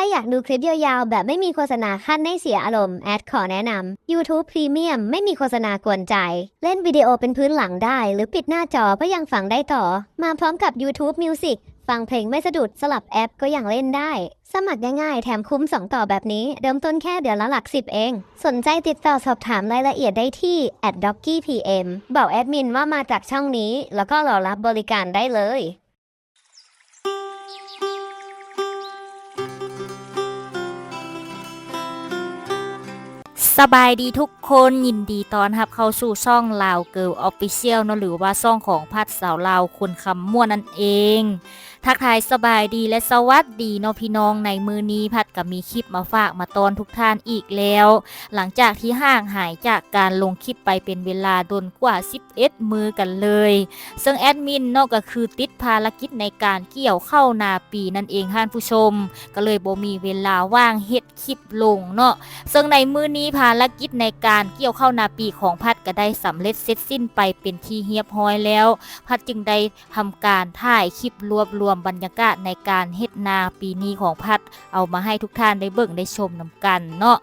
รอยากดูคลิปยาวๆ แบบไม่มีโฆษณาขั้นให้เสียอารมณ์ แอดขอแนะนำ YouTube Premium ไม่มีโฆษณากวนใจ เล่นวิดีโอเป็นพื้นหลังได้ หรือปิดหน้าจอก็ยังฟังได้ต่อ มาพร้อมกับ YouTube Music ฟังเพลงไม่สะดุดสลับแอปก็ยังเล่นได้ สมัครง่ายๆแถมคุ้ม 2 ต่อแบบนี้ เริ่มต้นแค่เดือนละหลักสิบเอง สนใจติดต่อสอบถามรายละเอียดได้ที่ d o c k y PM บอกแอดมินว่ามาจากช่องนี้ แล้วก็รอรับบริการได้เลย สบายดีทุกคนยินดีตอนรับเข้าสู่ช่องลาวเกิลออฟฟิเชียลเนาะหรือว่าช่องของพัดสาวลาวคนคำม่วนนั่นเอง ทักทายสบายดีและสวัสดีนพี่น้องในมือนี้พัดกับมีคลิปมาฝากมาตอนทุกท่านอีกแล้ว หลังจากที่ห่างหายจากการลงคลิปไปเป็นเวลาดนกว่า 11 มือกันเลย ซึ่งแอดมินนาะก็คือติดภารกิจในการเกี่ยวเข้านาปีนั่นเองท่านผู้ชม ก็เลยบ่มีเวลาว่างเฮ็ดคลิปลงเนาะซึ่งในมือนี้ภารกิจในการเกี่ยวเข้านาปีของพัดก็ได้สำเร็จเสร็จสิ้นไปเป็นที่เรียบร้อยแล้ว พัดจึงได้ทำการถ่ายคลิปรวบรวมบรรยากาศในการเฮ็ดนาปีนี้ของพัดเอามาให้ทุกท่านได้เบิ่งได้ชมนำกันเนาะ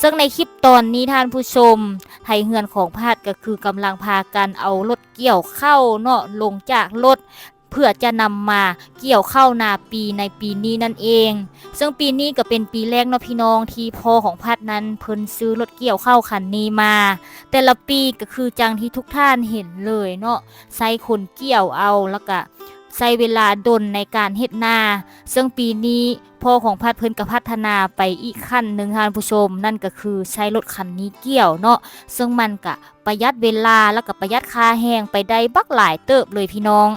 ซึ่งในคลิปตอนนี้ท่านผู้ชม ไทยเฮือนของพัดก็คือกำลังพากันเอารถเกี่ยวเข้าเนาะลงจากรถเพื่อจะนำมาเกี่ยวเข้านาปีในปีนี้นั่นเอง ซึ่งปีนี้ก็เป็นปีแรกเนาะพี่น้องที่พ่อของพัดนั้นเพิ่นซื้อรถเกี่ยวเข้าคันนี้มา แต่ละปีก็คือจังที่ทุกท่านเห็นเลยเนาะใส่คนเกี่ยวเอาแล้วก็ ใช้เวลาดนในการเฮ็ดนา ซึ่งปีนี้พ่อของพัดเพิ่นก็พัฒนาไปอีกขั้นหนึ่งท่านผู้ชม นั่นก็คือใช้รถคันนี้เกี่ยวเนาะซึ่งมันก็ประหยัดเวลาแล้วก็ประหยัดค่าแห้งไปได้บักหลายเติบเลยพี่น้อง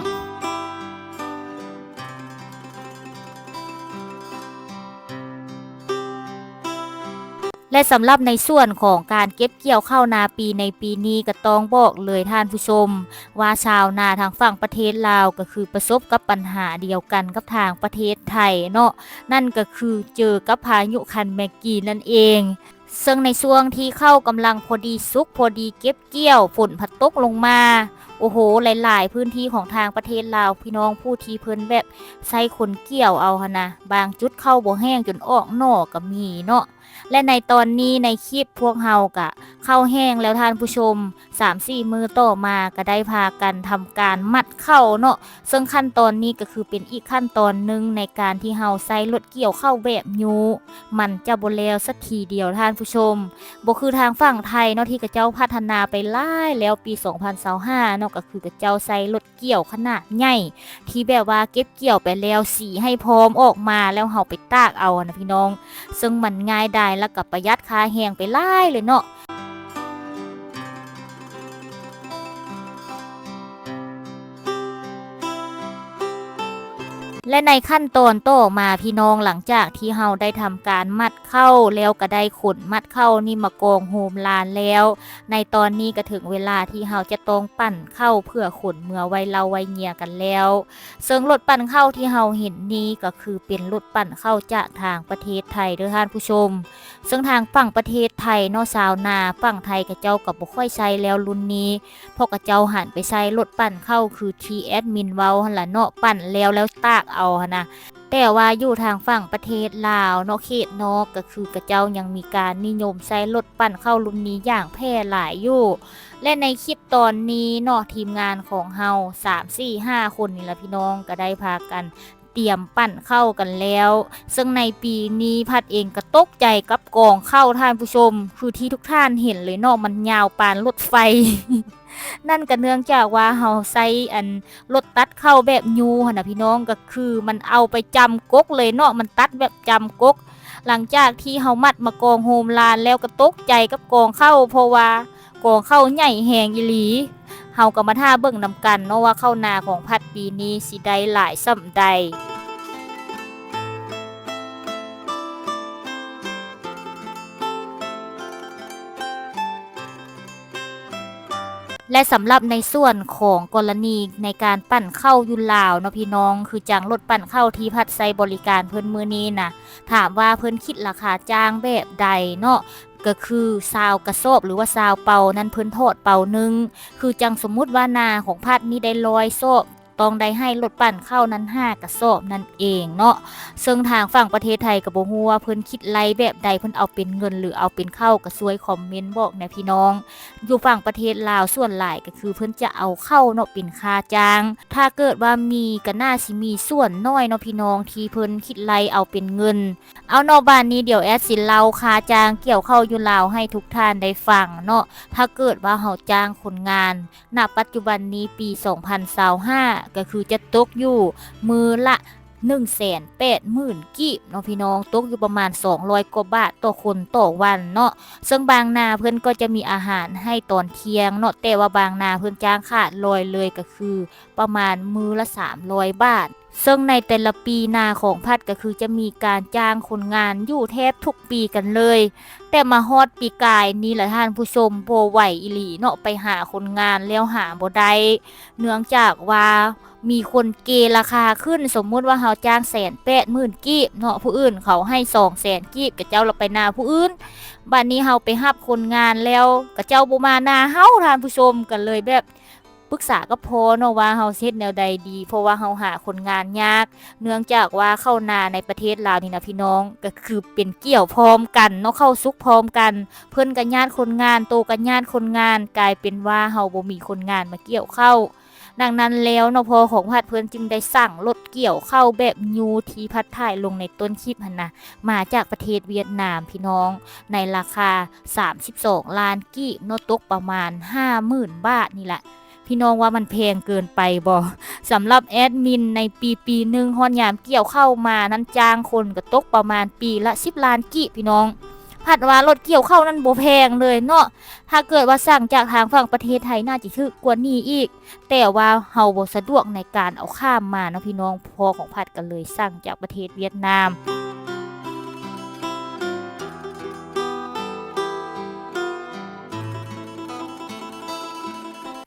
และสำหรับในส่วนของการเก็บเกี่ยวข้าวนาปีในปีนี้ก็ต้องบอกเลยท่านผู้ชม ว่าชาวนาทางฝั่งประเทศลาวก็คือประสบกับปัญหาเดียวกันกับทางประเทศไทยเนาะนั่นก็คือเจอกับพายุคันแมกกีนั่นเองซึ่งในช่วงที่เข้ากำลังพอดีสุกพอดีเก็บเกี่ยวฝนพัดตกลงมา อ้โห หลาย ๆ พื้นที่ของทางประเทศลาวพี่น้องผู้ที่เพิ่นแบบใส่คนเกี่ยวเอาหนนะบางจุดเข้าบ่แห้งจนออกนอกก็มีเนาะและในตอนนี้ในคลิปพวกเฮากะ เข้าแห้งแล้วท่านผู้ชม 3-4 มือต่อมาก็ได้พากันทำการมัดเข้าเนาะซึ่งขั้นตอนนี้ก็คือเป็นอีกขั้นตอนหนึ่งในการที่เฮาใส่รถเกี่ยวเข้าแบบยูมันจะบ่แล้วสักทีเดียวท่านผู้ชมบ่คือทางฝั่งไทยเนาะที่กระเจ้าพัฒนาไปหลายแล้วปี 2025เนาะก็คือกระเจ้าใส่รถเกี่ยวขนาดใหญ่ที่แบบว่าเก็บเกี่ยวไปแล้วสีให้พร้อมออกมาแล้วเฮาไปตากเอานะพี่น้อง ซึ่งมันง่ายได้แล้วกับประหยัดค่าแหงไปไล่เลยเนาะ และในขั้นตอนต่อมาพี่น้องหลังจากที่เฮาได้ทำการมัดเข้าแล้วก็ได้ขนมัดเข้านี่มากองโฮมลานแล้ว ในตอนนี้ก็ถึงเวลาที่เฮาจะต้องปั่นเข้าเพื่อขนเมื่อไวเราไวเงียกันแล้ว ซึ่งรถปั่นเข้าที่เฮาเห็นนี้ก็คือเป็นรถปั่นเข้าจากทางประเทศไทยเด้อท่านผู้ชม ซึ่งทางฝั่งประเทศไทยเนอสาวนาฝั่งไทยกับเจ้ากับบ่ค่อยใช้แล้วรุ่นนี้เพราะกับเจ้าหันไปใช้รถปั่นเข้าคือทีแอดมินเว้าหันละเนาะปั่นแล้วแล้วตากเอาหั่นนะแต่ว่าอยู่ทางฝั่งประเทศลาวเนอกเขตนอกก็คือกระเจ้ายังมีการนิยมใช้รถปั่นเข้ารุ่นนี้อย่างแพร่หลายอยู่ และในคลิปตอนนี้เนาะทีมงานของเฮา3 4 5 คนนี่ละพี่น้องก็ได้พากัน เตรียมปั่นเข้ากันแล้ว ซึ่งในปีนี้พัดเองก็ตกใจกับกองเข้าท่านผู้ชม คือที่ทุกท่านเห็นเลยเนาะมันยาวปานรถไฟ นั่นก็เนื่องจากว่าเฮาใส่อันรถตัดเข้าแบบยูหนะพี่น้องก็คือมันเอาไปจำกกเลยเนาะมันตัดแบบจำกกหลังจากที่เฮามัดมากองโฮมลานแล้วก็ตกใจกับกองเข้าเพราะว่ากองเข้าใหญ่แหงอีหลีเฮาก็มาท่าเบิ่งนำกันเนาะว่าเข้านาของพัดปีนี้สิได้หลายส่ำใด และสำหรับในส่วนของกรณีในการปั่นเข้ายุลาวเนาะพี่น้อง คือจังรถปั่นเข้าที่พัดไซบริการเพิ่นมือนี้นะถามว่าเพิ่นคิดราคาจ้างแบบใดเนาะก็คือซาวกระสอบหรือว่าซาวเป่านั้นเพิ่นโทษเป่าหนึงคือจังสมมุติว่านาของพัดนี้ได้ลอยโซบ ต้องได้ให้รถปั่นเข้านั้นห้ากระสอบนั่นเองเนาะซึ่งทางฝั่งประเทศไทยก็บ่ฮู้ว่าเพิ่นคิดไล่แบบใดเพิ่นเอาเป็นเงินหรือเอาเป็นเข้าก็ช่วยคอมเมนต์บอกแนะพี่น้อง อยู่ฝั่งประเทศลาวส่วนหลายก็คือเพิ่นจะเอาเข้าเนาะเป็นค่าจ้าง ถ้าเกิดว่ามีก็น่าสิมีส่วนน้อยเนาะพี่น้องที่เพิ่นคิดไล่เอาเป็นเงิน เอาเนาะบ้านนี้เดี๋ยวแอดสิเล่าค่าจ้างเกี่ยวเข้าอยู่ลาวให้ทุกท่านได้ฟังเนาะถ้าเกิดว่าเฮาจ้างคนงานณปัจจุบันนี้ปี 2025ก็คือจะตกอยู่มือละ180,000กีบเนาะพี่น้องตกอยู่ประมาณ 200กว่าบาทต่อคนต่อวันเนาะซึ่งบางนาเพื่อนก็จะมีอาหารให้ตอนเที่ยงเนาะแต่ว่าบางนาเพื่อนจ้างขาดลอยเลยก็คือ ประมาณมือละ 300 บาท ซึ่งในแต่ละปีนาของพัดก็คือจะมีการจ้างคนงานอยู่แทบทุกปีกันเลย แต่มาฮอดปีกายนี่แหละท่านผู้ชมโบไหวอิหลีเนาะไปหาคนงานแล้วหาบ่ได้เนื่องจากว่ามีคนเกราคาขึ้นสมมุติว่าเฮาจ้างแสนแปดหมื่นกีบเนาะผู้อื่นเขาให้สองแสนกีบกับเจ้าเราไปนาผู้อื่นบัดนี้เฮาไปรับคนงานแล้วกับเจ้าบ่มานาเฮาท่านผู้ชมกันเลยแบบ รึกษาก็พอเนาะว่าเฮาเฮ็ดแนวใดดี เพราะว่าเฮาหาคนงานยาก เนื่องจากว่าเข้านาในประเทศลาวนี่นะพี่น้องก็คือเป็นเกี่ยวพร้อมกันเนาะเข้าซุกพร้อมกัน เพิ่นกันญาติคนงาน โตกันญาติคนงาน กลายเป็นว่าเฮาบ่มีคนงานมาเกี่ยวเข้าดังนั้นแล้วเนาะพอของพัดเพิ่อนจึงได้สั่งรถเกี่ยวเข้าแบบยูที่พัดถ่ายลงในต้นคลิปหันนะมาจากประเทศเวียดนามพี่น้อง ในราคา 32 ล้านกีบเนาะตกประมาณ 50,000 บาทนี่แหละ พี่น้องว่ามันแพงเกินไปบ่สำหรับแอดมินในปีปีหนึ่งฮอนยามเกี่ยวเข้ามานั้นจ้างคนก็ตกประมาณปีละ10ล้านกีบพี่น้องผัดว่ารถเกี่ยวเข้านั้นบ่แพงเลยเนาะ ถ้าเกิดว่าสั่งจากทางฝั่งประเทศไทยน่าจะถึกกว่านี้อีก แต่ว่าเฮาบ่สะดวกในการเอาข้ามมาเนาะพี่น้องพอของผัดกันเลยสั่งจากประเทศเวียดนาม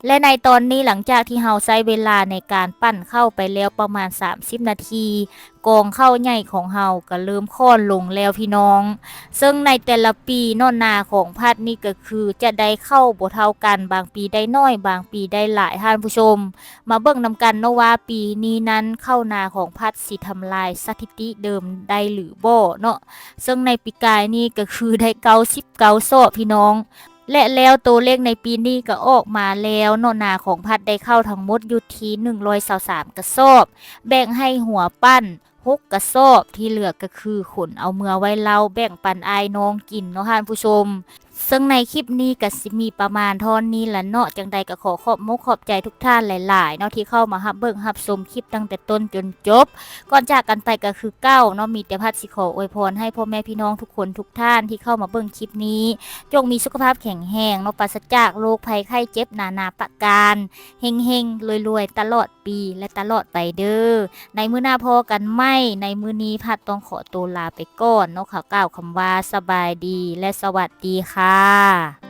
และในตอนนี้หลังจากที่เฮาใช้เวลาในการปั้นเข้าไปแล้วประมาณ 30 นาทีกองเข้าใหญ่ของเฮาก็เริ่มค่อนลงแล้วพี่น้อง ซึ่งในแต่ละปีนอนนาของพัดนี่ก็คือจะได้เข้าบ่เท่ากันบางปีได้น้อย บางปีได้หลายท่านผู้ชม มาเบิ่งนำกันเนาะว่าปีนี้นั้นเข้านาของพัดสิทำลายสถิติเดิมได้หรือบ่เนาะซึ่งในปีกายนี่ก็คือได้เกาสิบเกาโซะพี่น้อง และแล้วตัวเลขในปีนี้ก็ออกมาแล้วโนนาของพัดได้เข้าทั้งหมดอยู่ที่123กระสอบ แบ่งให้หัวปั้นหกกระสอบที่เหลือก็คือขนเอาเมือไว้เล่าแบ่งปันอายน้องกินเนาะท่านผู้ชม ซึ่งในคลิปนี้ก็สิมีประมาณท่อนนี้และเนาะจังใดก็ขอขอบมุกขอบใจทุกท่านหลาย ๆ เนาะที่เข้ามารับเบิ่งรับชมคลิปตั้งแต่ต้นจนจบ ก่อนจากกันไปก็คือเก้าเนาะมีแต่พัดสิขออวยพรให้พ่อแม่พี่น้องทุกคนทุกท่านที่เข้ามาเบิ่งคลิปนี้ จงมีสุขภาพแข็งแรงเนาะปราศจากโรคภัยไข้เจ็บนานาประการเฮงเฮงรวยรวยๆตลอดปีและตลอดไปเด้อในมือหน้าพอกันไม่ในมือนี้พัดต้องขอตัวลาไปก่อนเนาะค่ะกล่าวคำว่าสบายดีและสวัสดีค่ะค่ะ